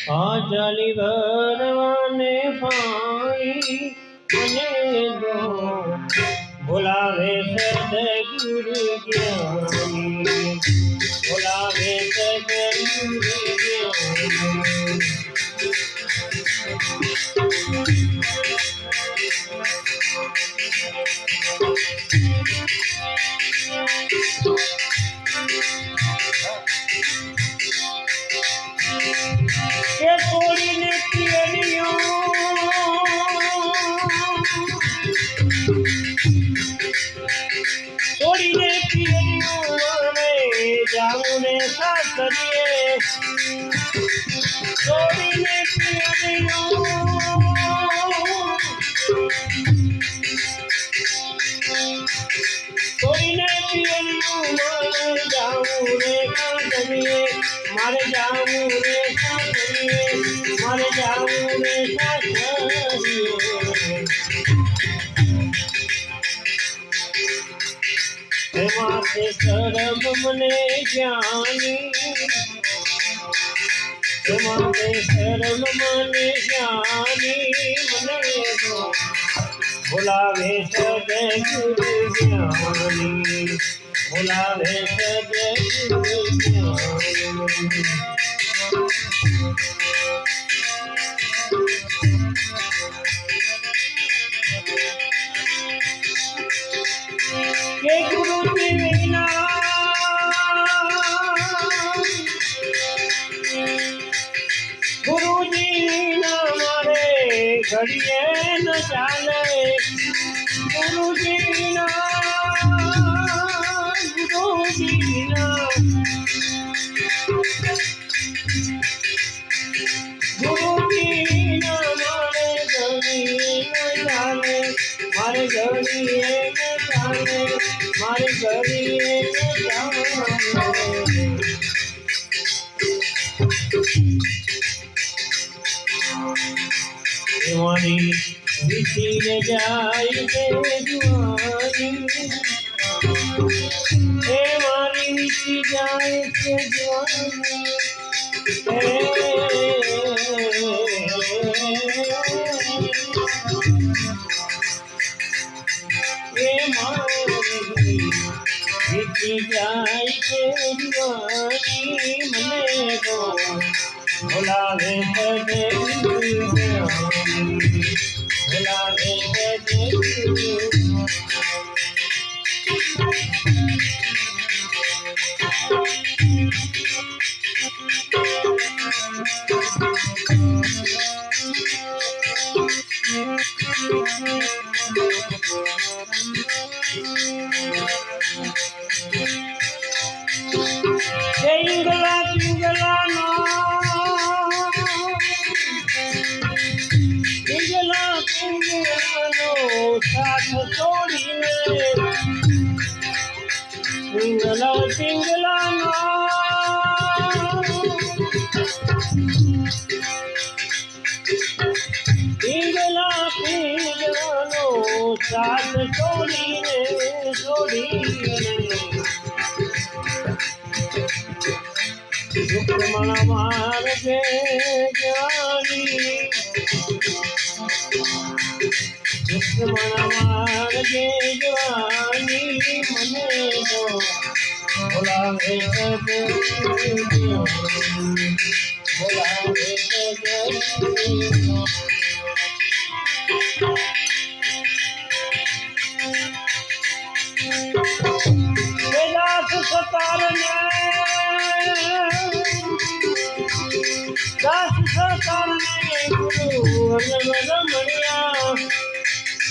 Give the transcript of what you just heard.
હાજલી ભરવાને પાણી અને દો બોલાવે સદગુરુ જ્ઞાની બોલાવે સાસરીએ છોડીને કોઈને પિયરનું મન જાવું રે રે કરીએ મારે જાવું રે સાસરીએ મારે જાવું રે સાસરીએ શરમ મને જાની એમાં તે શરમ મને જાની મને તો બોલાવે સદે જ્ઞાની બોલાવે સદે જ્ઞાની ઘડીએ ન ચાલે ગુરુજી વિના ગુરુજી વિના ગુરુજી વિના મારે ઘડીએ ન ચાલે, મારે ઘડીએ ન ચાલે, મારે ઘડીએ ન ચાલે. જાય એ મારી વીતી જાય છે જાય છે મને તો ભોલાવે સદે ભોલાવે સદે સાથ છોડીને પિંગલા પિંગલા નો પિંગલા પિંગલા સાથ છોડીને છોડીને દુઃખમણ માર્ગે જ્ઞાની મને તો બોલાવે સદગુરુ બોલાવે સદગુરુ વેદાસ સતારને દાસ સતારને ગુરુ અનવર